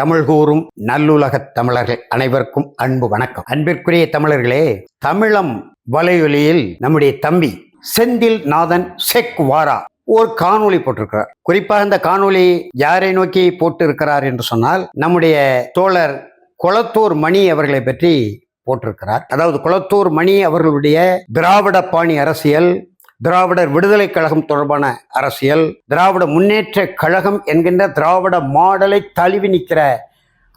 தமிழ் கூறும் நல்லுலகத் தமிழர்கள் அனைவருக்கும் அன்பு வணக்கம். அன்பிற்குரிய தமிழர்களே தமிழம் வலையொலியில் நம்முடைய தம்பி செந்தில் நாதன் செக் வாரா ஒரு காணொளி போட்டிருக்கிறார். குறிப்பாக இந்த காணொளி யாரை நோக்கி போட்டு இருக்கிறார் என்று சொன்னால் நம்முடைய தோழர் குளத்தூர் மணி அவர்களை பற்றி போட்டிருக்கிறார். அதாவது குளத்தூர் மணி அவர்களுடைய திராவிட பாணி அரசியல் திராவிடர் விடுதலை கழகம் தொடர்பான அரசியல் திராவிட முன்னேற்ற கழகம் என்கின்ற திராவிட மாடலை தழுவி நிற்கிற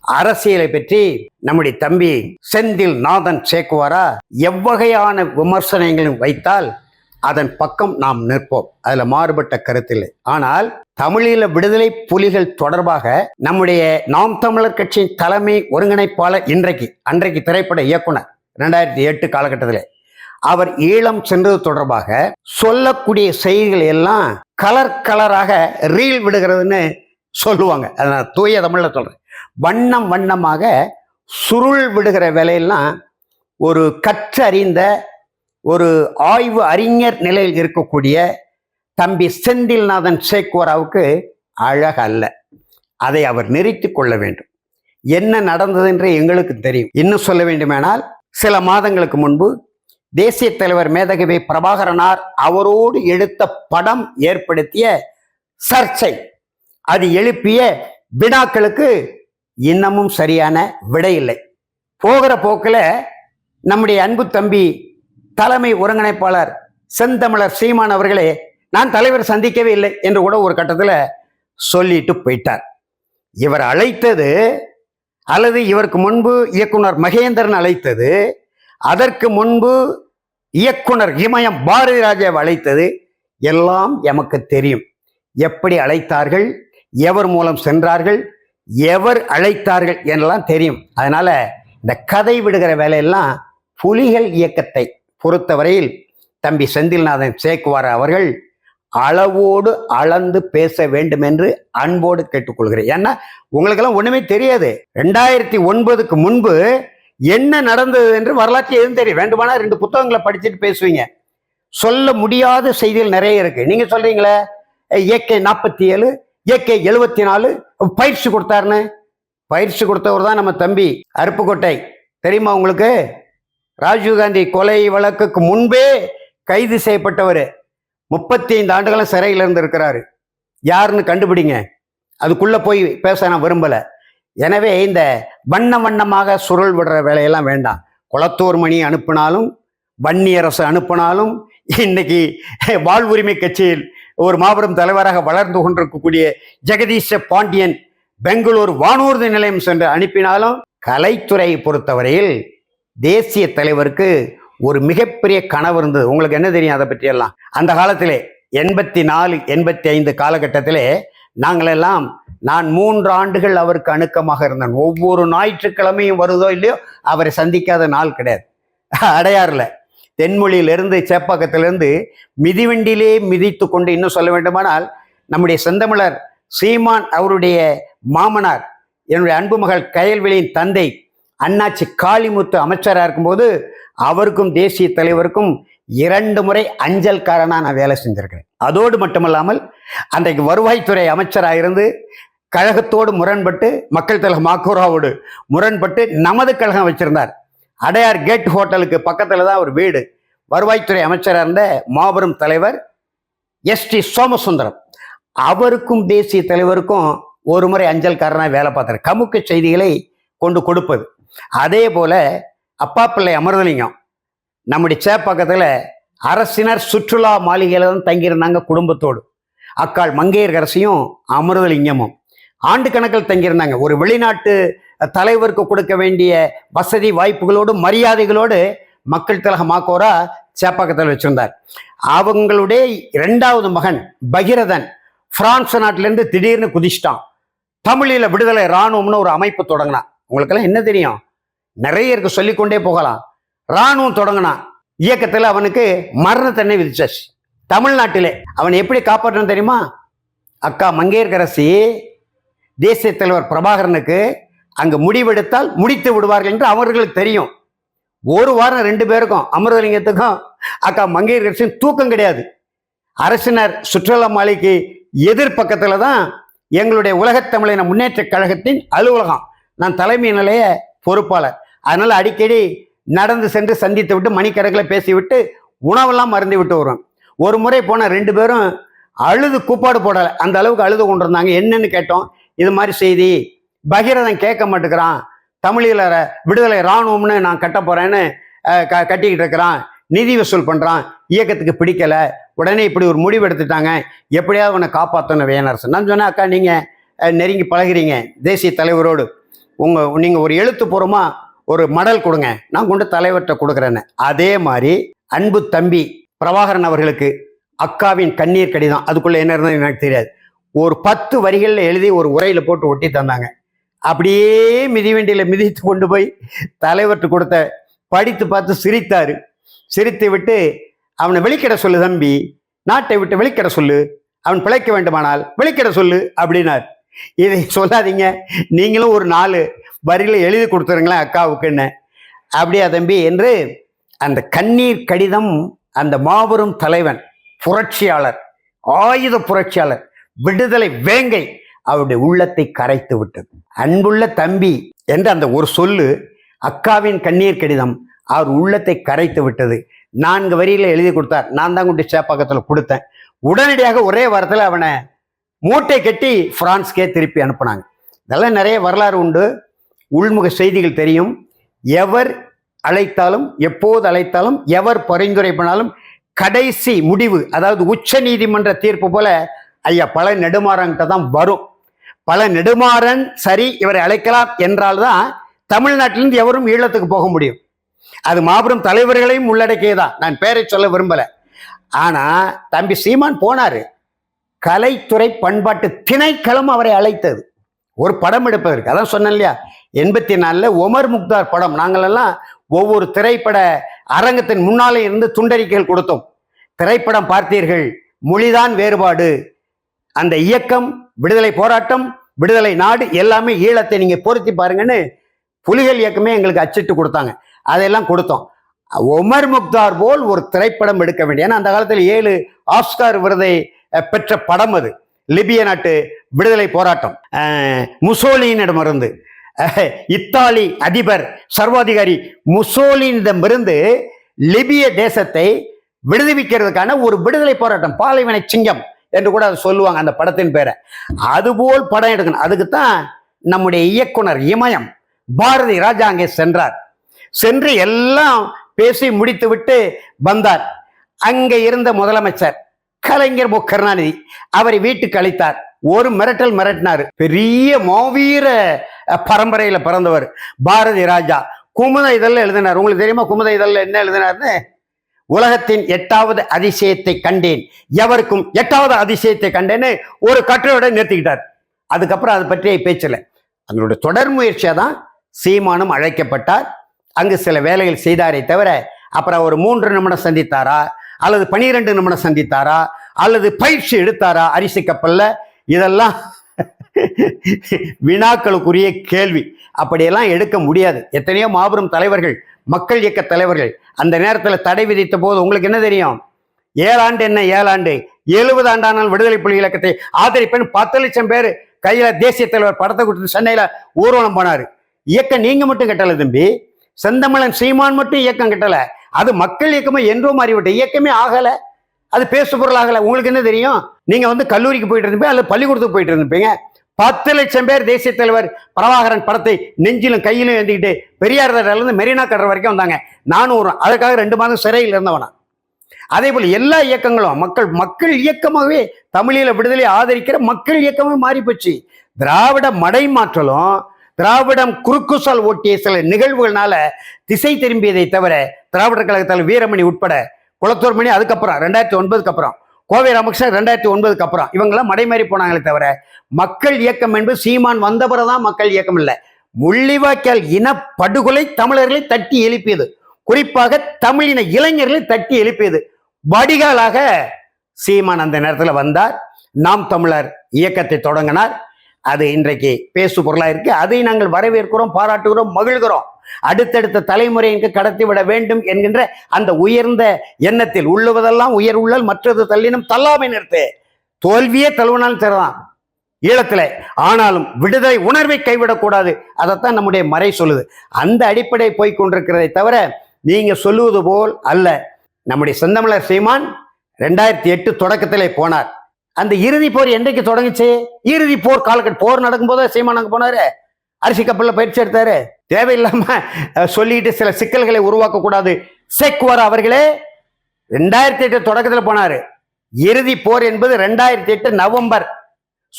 அரசியலை பற்றி நம்முடைய தம்பி செந்தில் நாதன் சேக்குவாரா எவ்வகையான விமர்சனங்களும் வைத்தால் அதன் பக்கம் நாம் நிற்போம். அதுல மாறுபட்ட கருத்தில்லை. ஆனால் தமிழீழ விடுதலை புலிகள் தொடர்பாக நம்முடைய நாம் தமிழர் கட்சியின் தலைமை ஒருங்கிணைப்பாளர் இன்றைக்கு அன்றைக்கு திரைப்பட இயக்குனர் ரெண்டாயிரத்தி எட்டு காலகட்டத்தில் அவர் ஈழம் சென்றது தொடர்பாக சொல்லக்கூடிய செய்திகள் எல்லாம் கலர் கலராக ரீல் விடுகிறதுன்னு சொல்லுவாங்க. அதை நான் தூய தமிழில் சொல்கிறேன் வண்ணம் வண்ணமாக சுருள் விடுகிற வேலையெல்லாம் ஒரு கற்றறிந்த ஒரு ஆய்வு அறிஞர் நிலையில் இருக்கக்கூடிய தம்பி செந்தில்நாதன் சேக்வராவுக்கு அழகல்ல அதை அவர் நிறுத்தி கொள்ள வேண்டும். என்ன நடந்தது என்று எங்களுக்கு தெரியும். இன்னும் சொல்ல வேண்டுமானால் சில மாதங்களுக்கு முன்பு தேசிய தலைவர் மேதகவி பிரபாகரனார் அவரோடு எடுத்த படம் ஏற்படுத்திய சர்ச்சை. அது எழுப்பிய வினாக்களுக்கு இன்னமும் சரியான விடை இல்லை. போகிற போக்கில் நம்முடைய அன்பு தம்பி தலைமை ஒருங்கிணைப்பாளர் செந்தமிழர் சீமான் அவர்களே நான் தலைவர் சந்திக்கவே இல்லை என்று கூட ஒரு கட்டத்தில் சொல்லிட்டு போயிட்டார். இவர் அழைத்தது அல்லது இவருக்கு முன்பு இயக்குனர் மகேந்திரன் அழைத்தது அதற்கு முன்பு இயக்குனர் இமயம் பாரதிராஜாவை அழைத்தது எல்லாம் எமக்கு தெரியும். எப்படி அழைத்தார்கள் எவர் மூலம் சென்றார்கள் எவர் அழைத்தார்கள் என்றெல்லாம் தெரியும். அதனால இந்த கதை விடுகிற வேலையெல்லாம் புலிகள் இயக்கத்தை பொறுத்தவரையில் தம்பி செந்தில்நாதன் சேக்குவார் அவர்கள் அளவோடு அளந்து பேச வேண்டும் என்று அன்போடு கேட்டுக்கொள்கிறேன். ஏன்னா உங்களுக்கெல்லாம் ஒன்றுமே தெரியாது. ரெண்டாயிரத்தி ஒன்பதுக்கு முன்பு என்ன நடந்தது என்று வரலாற்று எதுவும் தெரியும். வேண்டுமானா ரெண்டு புத்தகங்களை படிச்சுட்டு பேசுவீங்க. சொல்ல முடியாத செய்திகள் நிறைய இருக்கு. நீங்க சொல்றீங்களே ஏகே நாற்பத்தி ஏழு ஏகே எழுபத்தி நாலு பயிற்சி கொடுத்தாருன்னு. பயிற்சி கொடுத்தவர் தான் நம்ம தம்பி அருப்புக்கோட்டை. தெரியுமா உங்களுக்கு? ராஜீவ்காந்தி கொலை வழக்குக்கு முன்பே கைது செய்யப்பட்டவர். முப்பத்தி ஐந்து ஆண்டுகளும் சிறையில் இருந்து இருக்கிறாரு. யாருன்னு கண்டுபிடிங்க. அதுக்குள்ளே போய் பேச நான் விரும்பலை. எனவே இந்த வண்ண வண்ணமாக சுருள் விடுற வேலையெல்லாம் வேண்டாம். குளத்தூர் மணி அனுப்பினாலும் வன்னியரசு அனுப்பினாலும் இன்னைக்கு வாழ்வுரிமை கட்சியில் ஒரு மாபெரும் தலைவராக வளர்ந்து கொண்டிருக்கக்கூடிய ஜெகதீஷ பாண்டியன் பெங்களூர் வானூர்தி நிலையம் சென்று அனுப்பினாலும் கலைத்துறையை பொறுத்தவரையில் தேசிய தலைவருக்கு ஒரு மிகப்பெரிய கனவு இருந்தது. உங்களுக்கு என்ன தெரியும் அதை பற்றியெல்லாம்? அந்த காலத்திலே எண்பத்தி நாலு எண்பத்தி ஐந்து காலகட்டத்திலே நாங்களெல்லாம் நான் மூன்று ஆண்டுகள் அவருக்கு அணுக்கமாக இருந்தேன். ஒவ்வொரு ஞாயிற்றுக்கிழமையும் வருதோ இல்லையோ அவரை சந்திக்காத நாள் கிடையாது. அடையாறுல தென்மொழியிலிருந்து சேப்பாக்கத்திலிருந்து மிதிவண்டியிலே மிதித்து கொண்டு இன்னும் சொல்ல வேண்டுமானால் நம்முடைய செந்தமிழர் சீமான் அவருடைய மாமனார் என்னுடைய அன்பு மகள் கயல்வெளியின் தந்தை அண்ணாச்சி காளிமுத்து அமைச்சராக இருக்கும்போது அவருக்கும் தேசிய தலைவருக்கும் இரண்டு முறை அஞ்சல்காரனாக நான் வேலை செஞ்சிருக்கிறேன். அதோடு மட்டுமல்லாமல் அன்றைக்கு வருவாய்த்துறை அமைச்சராக இருந்து கழகத்தோடு முரண்பட்டு மக்கள் தலைவர் மாக்கூராவோடு முரண்பட்டு நமது கழகம் வச்சிருந்தார். அடையார் கேட் ஹோட்டலுக்கு பக்கத்தில் தான் ஒரு வீடு. வருவாய்த்துறை அமைச்சராக இருந்த மாபெரும் தலைவர் எஸ் டி சோமசுந்தரம். அவருக்கும் தேசிய தலைவருக்கும் ஒரு முறை அஞ்சல்காரனாக வேலை பார்த்தார். கமுக்க செய்திகளை கொண்டு கொடுப்பது. அதே போல அப்பா பிள்ளை அமர்தலிங்கம் நம்முடைய சேப்பக்கத்தில் அரசினர் சுற்றுலா மாளிகையில் தான் தங்கியிருந்தாங்க குடும்பத்தோடு. அக்காள் மங்கையர்கரசியும் அமிர்தலிங்கமும். ஆண்டு கணக்கில் தங்கியிருந்தாங்க. ஒரு வெளிநாட்டு தலைவருக்கு கொடுக்க வேண்டிய வசதி வாய்ப்புகளோடு மரியாதைகளோடு மக்கள் திலக மாக்கோரா சேப்பாக்கத்தில் வச்சிருந்தார். அவங்களுடைய இரண்டாவது மகன் பகிரதன் பிரான்ஸ் நாட்டிலேருந்து திடீர்னு குதிச்சிட்டான். தமிழில் விடுதலை இராணுவம்னு ஒரு அமைப்பு தொடங்கினான். உங்களுக்கெல்லாம் என்ன தெரியும்? நிறைய இருக்கு சொல்லிக்கொண்டே போகலாம். இராணுவம் தொடங்கினான். இயக்கத்தில் அவனுக்கு மரண தண்டனை விதிச்சாச்சு. தமிழ்நாட்டிலே அவன் எப்படி காப்பாற்றணும் தெரியுமா? அக்கா மங்கையர்கரசி தேசிய தலைவர் பிரபாகரனுக்கு அங்கு முடிவெடுத்தால் முடித்து விடுவார்கள் என்று அவர்களுக்கு தெரியும். ஒரு வாரம் ரெண்டு பேருக்கும் அமிர்தலிங்கத்துக்கும் அக்கா மங்கையர்கரசியும் தூக்கம் கிடையாது. அரசினர் சுற்றுலா மாளிகைக்கு எதிர்பக்கத்தில் தான் எங்களுடைய உலகத் தமிழின முன்னேற்றக் கழகத்தின் அலுவலகம். நான் தலைமை நிலைய பொறுப்பாளர். அதனால் அடிக்கடி நடந்து சென்று சந்தித்து விட்டு மணிக்கணக்கில் பேசிவிட்டு உணவெல்லாம் மறந்து விட்டு வருவேன். ஒரு முறை போனால் ரெண்டு பேரும் அழுது கூப்பாடு போடலை. அந்த அளவுக்கு அழுது கொண்டு இருந்தாங்க என்னன்னு கேட்டோம். இது மாதிரி செய்தி. பகிரதன் கேட்க மாட்டேங்கிறான். தமிழீழ விடுதலை இராணுவம்னு நான் கட்ட போறேன்னு க கட்டிக்கிட்டு இருக்கிறான். நிதி வசூல் பண்ணுறான் இயக்கத்துக்கு பிடிக்கலை. உடனே இப்படி ஒரு முடிவு எடுத்துட்டாங்க. எப்படியாவது உன்னை காப்பாற்றணும் வேணரசன் நான் சொன்னேன் அக்கா நீங்கள் நெருங்கி பழகுறீங்க. தேசிய தலைவரோடு. உங்கள் நீங்கள் ஒரு எழுத்துப்பூர்வமாக ஒரு மடல் கொடுங்க. நான் கொண்டு தலைவர்கிட்ட கொடுக்குறேன்னு. அதே மாதிரி அன்பு தம்பி பிரபாகரன் அவர்களுக்கு அக்காவின் கண்ணீர் கடிதம் அதுக்குள்ளே என்ன இருந்தது எனக்கு தெரியாது. ஒரு பத்து வரிகளில் எழுதி ஒரு உரையில் போட்டு ஒட்டி தந்தாங்க. அப்படியே மிதிவண்டியில் மிதித்து கொண்டு போய் தலைவர்கிட்ட கொடுத்த படித்து பார்த்து சிரித்தாரு. சிரித்து விட்டு அவனை வெளிக்கிட சொல்லு தம்பி. நாட்டை விட்டு வெளிக்கிட சொல்லு. அவன் பிழைக்க வேண்டுமானால் வெளிக்கிட சொல்லு அப்படின்னார். இதை சொல்லாதீங்க. நீங்களும் ஒரு நாலு வரியில் எழுதி கொடுத்துருங்களேன் அக்காவுக்குன்னு. அப்படியா தம்பி என்று அந்த கண்ணீர் கடிதம் அந்த மாபெரும் தலைவன் புரட்சியாளர் ஆயுத புரட்சியாளர் விடுதலை வேங்கை அவருடைய உள்ளத்தை கரைத்து விட்டது. அன்புள்ள தம்பி என்ற அந்த ஒரு சொல்லு அக்காவின் கண்ணீர் கடிதம் அவர் உள்ளத்தை கரைத்து விட்டது. நான்கு வரியில் எழுதி கொடுத்தார். நான் தான் கொண்டு சேப்பாக்கத்தில் கொடுத்தேன். உடனடியாக ஒரே வாரத்தில் அவனை மூட்டை கட்டி பிரான்ஸ்க்கே திருப்பி அனுப்புனாங்க. இதெல்லாம் நிறைய வரலாறு உண்டு. உள்முக செய்திகள் தெரியும். எவர் அழைத்தாலும் எப்போது அழைத்தாலும் எவர் பரிந்துரை பண்ணாலும் கடைசி முடிவு அதாவது உச்ச நீதிமன்ற தீர்ப்பு போல ஐயா பல நெடுமாறன்கிட்ட தான் வரும். பல நெடுமாறன் சரி இவரை அழைக்கலாம் என்றால்தான் தமிழ்நாட்டிலிருந்து எவரும் ஈழத்துக்கு போக முடியும். அது மாபெரும் தலைவர்களையும் உள்ளடக்கியதான் நான் பேரை சொல்ல விரும்பல. ஆனா தம்பி சீமான் போனாரு. கலைத்துறை பண்பாட்டு திணைக்களம் அவரை அழைத்தது. ஒரு படம் எடுப்பதற்கு அதான் சொன்னேன் இல்லையா? எண்பத்தி நாலில் ஒமர் முக்தார் படம். நாங்களெல்லாம் ஒவ்வொரு திரைப்பட அரங்கத்தின் முன்னாலே இருந்து துண்டறிக்கைகள் கொடுத்தோம். திரைப்படம் பார்த்தீர்கள். மொழிதான் வேறுபாடு. அந்த இயக்கம் விடுதலை போராட்டம் விடுதலை நாடு எல்லாமே ஈழத்தை நீங்க பொருத்தி பாருங்கன்னு புலிகள் இயக்கமே எங்களுக்கு அச்சிட்டு கொடுத்தாங்க. அதெல்லாம் கொடுத்தோம். ஒமர் முக்தார் போல் ஒரு திரைப்படம் எடுக்க வேண்டிய ஏன்னா அந்த காலத்தில் ஏழு ஆஸ்கார் விருதை பெற்ற படம் அது. லிபிய நாட்டு விடுதலை போராட்டம். அஹ், முசோலினிடமிருந்து இத்தாலி அதிபர் சர்வாதிகாரி முசோலினிடமிருந்து லிபிய தேசத்தை விடுவிக்கிறதுக்கான ஒரு விடுதலை போராட்டம் பாலைவன சிங்கம் என்று கூட அதை சொல்லுவாங்க அந்த படத்தின் பேரை. அதுபோல் படம் எடுக்கணும். அதுக்கு தான் நம்முடைய இயக்குனர் இமயம் பாரதி ராஜா அங்கே சென்றார். சென்று எல்லாம் பேசி முடித்துவிட்டு வந்தார். அங்கே இருந்த முதலமைச்சர் கலைஞர் மு. கருணாநிதி அவரை வீட்டுக்கு அழைத்தார். ஒரு மிரட்டல் மிரட்டினார். பெரிய மாவீர பரம்பரையில பிறந்தவர். பாரதி ராஜா. குமுத இதழில் எழுதினார். உங்களுக்கு தெரியுமா குமுத இதழில் என்ன எழுதினார்னு? உலகத்தின் எட்டாவது அதிசயத்தை கண்டேன். எவருக்கும் எட்டாவது அதிசயத்தை கண்டேன்னு ஒரு கட்டுரையோட நிறுத்திக்கிட்டார். அதுக்கப்புறம் அதை பற்றிய பேச்சில். அதனுடைய தொடர் முயற்சியாக தான் சீமானும் அழைக்கப்பட்டார். அங்கு சில வேலைகள் செய்தாரே தவிர அப்புறம் ஒரு மூன்று நிமிடம் சந்தித்தாரா? அல்லது பனிரெண்டு நிமிடம் சந்தித்தாரா? அல்லது பயிற்சி எடுத்தாரா? அரிசி கப்பலில் இதெல்லாம் வினாக்களுக்குரிய கேள்வி. அப்படியெல்லாம் எடுக்க முடியாது. எத்தனையோ மாபெரும் தலைவர்கள் மக்கள் இயக்க தலைவர்கள் அந்த நேரத்தில் தடை விதித்த போது உங்களுக்கு என்ன தெரியும்? ஏழாண்டு என்ன ஏழாண்டு? எழுபது ஆண்டானால் விடுதலை புலி இலக்கத்தை ஆதரிப்பேன். பத்து லட்சம் பேர் கையில் தேசிய தலைவர் படத்தை கொடுத்து சென்னையில் ஊர்வலம் போனார். இயக்கம் நீங்கள் மட்டும் கட்டலை தம்பி. செந்தமிழன் சீமான் மட்டும் இயக்கம் கட்டலை. அது மக்கள் இயக்கமே என்றோ மாறிவிட்ட இயக்கமே ஆகலை. அது பேசு பொருள் உங்களுக்கு என்ன தெரியும்? நீங்க வந்து கல்லூரிக்கு போயிட்டு இருந்தீங்க அல்லது பள்ளிக்கூடத்துக்கு போயிட்டு இருந்தீங்க பத்து லட்சம் பேர் தேசிய தலைவர் பிரபாகரன் படத்தை நெஞ்சிலும் கையிலும் ஏந்திக்கிட்டு பெரியார் இருந்து மெரினா கடற வரைக்கும் வந்தாங்க. நானும் ஒரு அதுக்காக ரெண்டு மாதம் சிறையில் இருந்தவனா. அதே போல எல்லா இயக்கங்களும் மக்கள் மக்கள் இயக்கமாகவே தமிழீழ விடுதலை ஆதரிக்கிற மக்கள் இயக்கமே மாறி போச்சு திராவிட மடை மாற்றலும் திராவிடம் குறுக்குசால் ஓட்டிய சில நிகழ்வுகள்னால திசை திரும்பியதை தவிர திராவிடர் கழகத்தால் வீரமணி உட்பட குளத்தூர் மணி அதுக்கப்புறம் ரெண்டாயிரத்தி ஒன்பதுக்கு அப்புறம். கோவை ராமகிருஷ்ணன் ரெண்டாயிரத்தி ஒன்பதுக்கு அப்புறம். இவங்கெல்லாம் மடைமாறி போனாங்களே தவிர மக்கள் இயக்கம் என்பது சீமான் வந்த தான் மக்கள் இயக்கம் இல்லை. முள்ளிவாய்க்கால் இன படுகொலை தமிழர்களை தட்டி எழுப்பியது. குறிப்பாக தமிழின இளைஞர்களை தட்டி எழுப்பியது. வடிகாலாக சீமான் அந்த நேரத்தில் வந்தார். நாம் தமிழர் இயக்கத்தை தொடங்கினார். அது இன்றைக்கு பேசு பொருளாக இருக்கு அதை நாங்கள் வரவேற்கிறோம் பாராட்டுகிறோம் மகிழ்கிறோம். அடுத்தடுத்த தலைமுறைக்கு கடத்தி விட வேண்டும் என்கின்ற அந்த உயர்ந்த எண்ணத்தில் உள்ளுவதெல்லாம் உயர் உள்ளல் மற்றது தள்ளினும் தள்ளாமை நிறுத்து. தோல்வியே தழுவினாலும் சரிதான். ஈழத்துல. ஆனாலும் விடுதலை உணர்வை கைவிடக்கூடாது அதைத்தான் நம்முடைய மறை சொல்லுது. அந்த அடிப்படை போய் கொண்டிருக்கிறதை தவிர நீங்க சொல்லுவது போல் அல்ல. நம்முடைய செந்தமிழர் சீமான் ரெண்டாயிரத்தி எட்டு தொடக்கத்திலே போனார். அந்த இறுதி போர் என்றைக்கு தொடங்குச்சு? இறுதி போர் காலகட்ட போர் நடக்கும்போது சீமான் அங்க போனாரு. அரிசி கப்பலில் பயிற்சி எடுத்தாரு. தேவையில்லாம சொல்லிட்டு சில சிக்கல்களை உருவாக்க கூடாது. அவர்களே ரெண்டாயிரத்தி எட்டு தொடக்கத்தில் போனாரு. இறுதி போர் என்பது ரெண்டாயிரத்தி எட்டு நவம்பர்.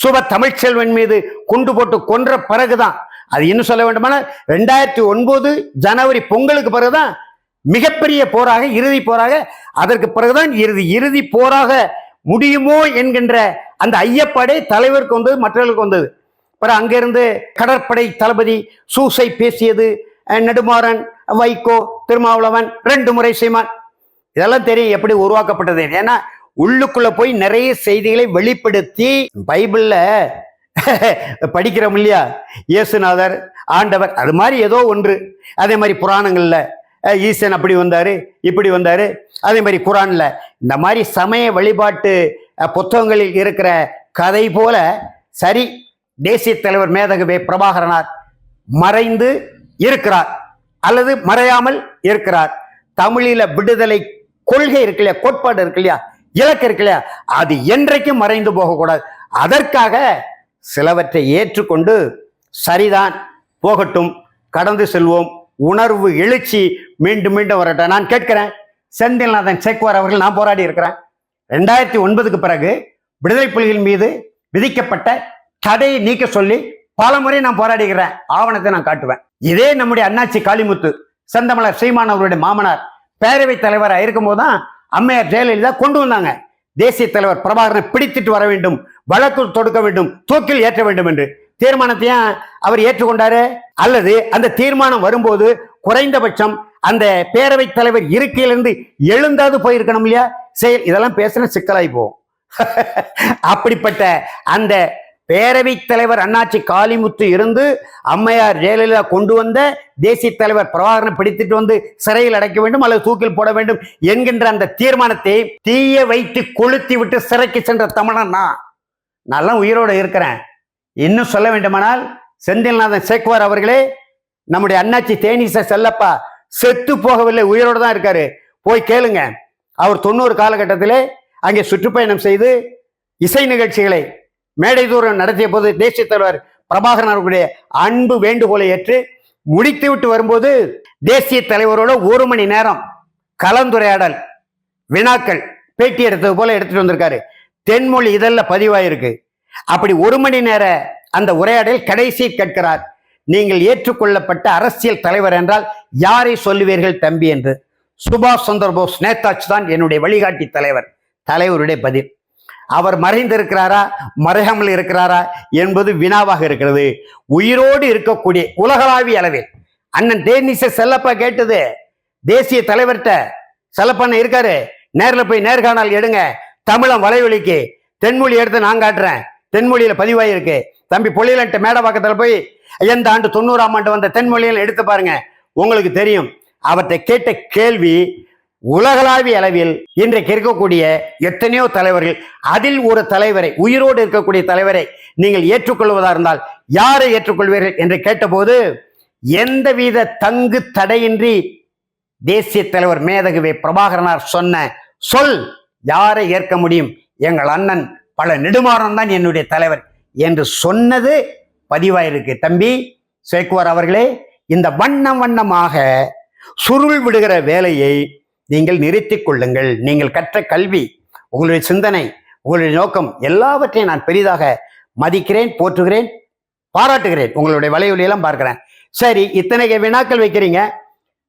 சுப தமிழ்ச்செல்வன் மீது குண்டு போட்டு கொன்ற பிறகுதான். அது இன்னும் சொல்ல வேண்டுமானால் ரெண்டாயிரத்தி ஒன்பது ஜனவரி பொங்கலுக்கு பிறகுதான் மிகப்பெரிய போராக இறுதி போராக அதற்கு பிறகுதான் இறுதி இறுதி போராக முடியுமோ என்கின்ற அந்த ஐயப்பாடே தலைவருக்கு வந்தது மற்றவர்களுக்கு வந்தது. அப்புறம் அங்கிருந்து கடற்படை தளபதி சூசை பேசியது நெடுமாறன் வைகோ திருமாவளவன் ரெண்டு முறை சீமான். இதெல்லாம் தெரியும் எப்படி உருவாக்கப்பட்டது. ஏன்னா உள்ளுக்குள்ள போய் நிறைய செய்திகளை வெளிப்படுத்தி பைபிள்ல படிக்கிறோம் இல்லையா? இயேசுநாதர் ஆண்டவர் அது மாதிரி ஏதோ ஒன்று. அதே மாதிரி புராணங்கள்ல ஈசன் அப்படி வந்தார் இப்படி வந்தார். அதே மாதிரி குரானில் இந்த மாதிரி சமய வழிபாட்டு புத்தகங்களில் இருக்கிற கதை போல சரி தேசிய தலைவர் மேதகவே பிரபாகரனார் மறைந்து இருக்கிறார் அல்லது மறையாமல் இருக்கிறார். தமிழில விடுதலை கொள்கை இருக்கு இல்லையா? கோட்பாடு இருக்கு இல்லையா? இலக்கு இருக்கு இல்லையா? அது என்றைக்கும் மறைந்து போகக்கூடாது. அதற்காக சிலவற்றை ஏற்றுக்கொண்டு சரிதான் போகட்டும் கடந்து செல்வோம். உணர்வு எழுச்சி மீண்டும் மீண்டும் வரட்டும். நான் கேட்கிறேன் செந்தில்நாதன் சேக்குவார் அவர்கள் நான் போராடி இருக்கிறேன். ரெண்டாயிரத்தி ஒன்பதுக்கு பிறகு விடுதலை புலிகள் மீது விதிக்கப்பட்ட தடையை நீக்க சொல்லி பல முறை நான் போராடுகிறேன் ஆவணத்தை நான் காட்டுவேன். இதே நம்முடைய அண்ணாச்சி காளிமுத்து செந்தமலர் சீமான் அவருடைய மாமனார் பேரவைத் தலைவராக இருக்கும்போது தான் அம்மையார் ஜெயலலிதா கொண்டு வந்தாங்க. தேசிய தலைவர் பிரபாகரனை பிடித்துட்டு வர வேண்டும் வழக்கு தொடுக்க வேண்டும் தூக்கில் ஏற்ற வேண்டும் என்று. தீர்மானத்தையும் அவர் ஏற்றுக்கொண்டாரு? அல்லது அந்த தீர்மானம் வரும்போது குறைந்தபட்சம் அந்த பேரவைத் தலைவர் இருக்கையிலிருந்து எழுந்தாது போயிருக்கணும் இல்லையா? செயல் இதெல்லாம் பேசுன சிக்கலாய் போகும். அப்படிப்பட்ட அந்த பேரவைத் தலைவர் அண்ணாச்சி காளிமுத்து இருந்து அம்மையார் ஜெயலலிதா கொண்டு வந்த தேசிய தலைவர் பிரபாகரனை பிடித்துட்டு வந்து சிறையில் அடைக்க வேண்டும் அல்லது தூக்கில் போட வேண்டும் என்கின்ற அந்த தீர்மானத்தை தீய வைத்து கொளுத்தி விட்டு சிறைக்கு சென்ற தமிழன் நான். நல்லா உயிரோடு இருக்கிறேன். இன்னும் சொல்ல வேண்டுமானால் செந்தில்நாதன் சேக்குவார் அவர்களே நம்முடைய அண்ணாச்சி தேனீச செல்லப்பா செத்து போகவில்லை உயிரோடு தான் இருக்காரு. போய் கேளுங்க. அவர் தொண்ணூறு காலகட்டத்திலே அங்கே சுற்றுப்பயணம் செய்து இசை நிகழ்ச்சிகளை மேடை தூரம் நடத்திய போது தேசிய தலைவர் பிரபாகரன் அவர்களுடைய அன்பு வேண்டுகோளை ஏற்று முடித்து விட்டு வரும்போது தேசிய தலைவரோட ஒரு மணி நேரம் கலந்துரையாடல் வினாக்கள் பேட்டி எடுத்தது போல எடுத்துட்டு வந்திருக்காரு. தென்மொழி இதழில் பதிவாயிருக்கு. அப்படி ஒரு மணி நேர அந்த உரையாடல் கடைசி கேட்கிறார். நீங்கள் ஏற்றுக்கொள்ளப்பட்ட அரசியல் தலைவர் என்றால் யாரை சொல்லுவீர்கள் தம்பி என்று? சுபாஷ் சந்திரபோஸ் நேதாஜ் நேதாஜி தான் என்னுடைய வழிகாட்டி தலைவர். தலைவருடைய பதில். அவர் மறைந்திருக்கிறாரா? மறையாமல் இருக்கிறாரா? என்பது வினாவாக இருக்கிறது. உயிரோடு இருக்கக்கூடிய உலகளாவிய அளவில். அண்ணன் தேனிச செல்லப்பா கேட்டது. தேசிய தலைவர்கிட்ட செல்லப்பண்ண இருக்காரு. நேரில் போய் நேர்காணல் எடுங்க. தமிழம் வலைவலிக்கு தென்மொழி எடுத்து நான் காட்டுறேன். தென்மொழியில பதிவாயிருக்கு. தம்பி பொழிலன்ட்டு பக்கத்தில் போய் எந்த ஆண்டு தொண்ணூறாம் ஆண்டு வந்த தென்மொழியில் எடுத்து பாருங்க. உங்களுக்கு தெரியும். அவர்கிட்ட கேட்ட கேள்வி உலகளாவிய அளவில் இன்றைக்கு இருக்கக்கூடிய எத்தனையோ தலைவர்கள் அதில் ஒரு தலைவரை உயிரோடு இருக்கக்கூடிய தலைவரை நீங்கள் ஏற்றுக்கொள்வதா இருந்தால் யாரை ஏற்றுக்கொள்வீர்கள் என்று கேட்டபோது எந்தவித தங்கு தடையின்றி தேசிய தலைவர் மேதகுவே பிரபாகரனார் சொன்ன சொல் யாரை ஏற்க முடியும்? எங்கள் அண்ணன் பல நெடுமாறன் தான் என்னுடைய தலைவர் என்று சொன்னது பதிவாயிருக்கு. தம்பி சேக்குவார் அவர்களே இந்த வண்ணம் வண்ணமாக சுருள் விடுகிற வேலையை நீங்கள் நிறுத்திக் கொள்ளுங்கள். நீங்கள் கற்ற கல்வி உங்களுடைய சிந்தனை உங்களுடைய நோக்கம் எல்லாவற்றையும் நான் பெரிதாக மதிக்கிறேன் போற்றுகிறேன் பாராட்டுகிறேன். உங்களுடைய வலையொலியெல்லாம் பார்க்கிறேன். சரி இத்தனை வினாக்கள் வைக்கிறீங்க.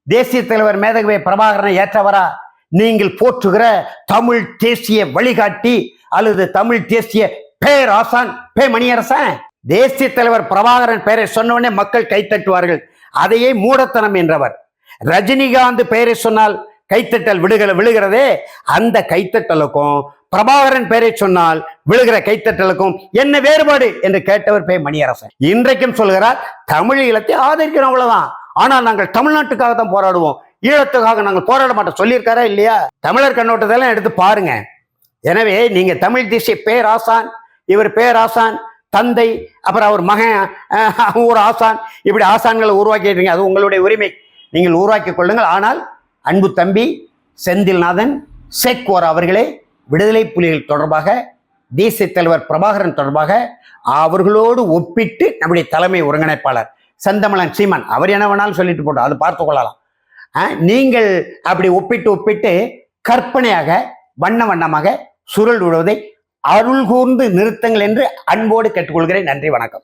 தேசிய தலைவர் மேதகவே பிரபாகரனை ஏற்றவரா? நீங்கள் போற்றுகிற தமிழ் தேசிய வழிகாட்டி அல்லது தமிழ் தேசிய பேராசான் பே மணியரசன் தேசிய தலைவர் பிரபாகரன் பெயரை சொன்ன மக்கள் கைத்தட்டுவார்கள் அதையே மூடத்தனம் என்றவர். ரஜினிகாந்த் பெயரை சொன்னால் கைத்தட்டல் விடுகிற விழுகிறதே அந்த கைத்தட்டலுக்கும் பிரபாகரன் பெயரை சொன்னால் விழுகிற கைத்தட்டலுக்கும் என்ன வேறுபாடு என்று கேட்டவர் பே மணியரசன். இன்றைக்கும் சொல்கிறார் தமிழ் ஈழத்தை ஆதரிக்கிறோம் அவ்வளவுதான். ஆனால் நாங்கள் தமிழ்நாட்டுக்காக தான் போராடுவோம். ஈழத்துக்காக நாங்கள் போராட மாட்டோம். சொல்லியிருக்காரா இல்லையா? தமிழர் கண்ணோட்டத்தெல்லாம் எடுத்து பாருங்க. எனவே நீங்க தமிழ் தேசிய பேராசான் இவர் பேராசான் தந்தை அப்புறம் அவர் மகன் ஒரு ஆசான். இப்படி ஆசான்களை உருவாக்கிடுறீங்க அது உங்களுடைய உரிமை. நீங்கள் உருவாக்கி கொள்ளுங்கள். ஆனால் அன்பு தம்பி செந்தில்நாதன் சேக்வார் அவர்களே விடுதலை புலிகள் தொடர்பாக தேசிய தலைவர் பிரபாகரன் தொடர்பாக அவர்களோடு ஒப்பிட்டு நம்முடைய தலைமை ஒருங்கிணைப்பாளர் செந்தமலன் சீமான். அவர் என்ன வேணாலும் சொல்லிட்டு போட்டோம் அது பார்த்து கொள்ளலாம். நீங்கள் அப்படி ஒப்பிட்டு ஒப்பிட்டு கற்பனையாக வண்ண வண்ணமாக சுருள் விடுவதை அருள் கூர்ந்து நிறுத்தங்கள் என்று அன்போடு கேட்டுக்கொள்கிறேன். நன்றி வணக்கம்.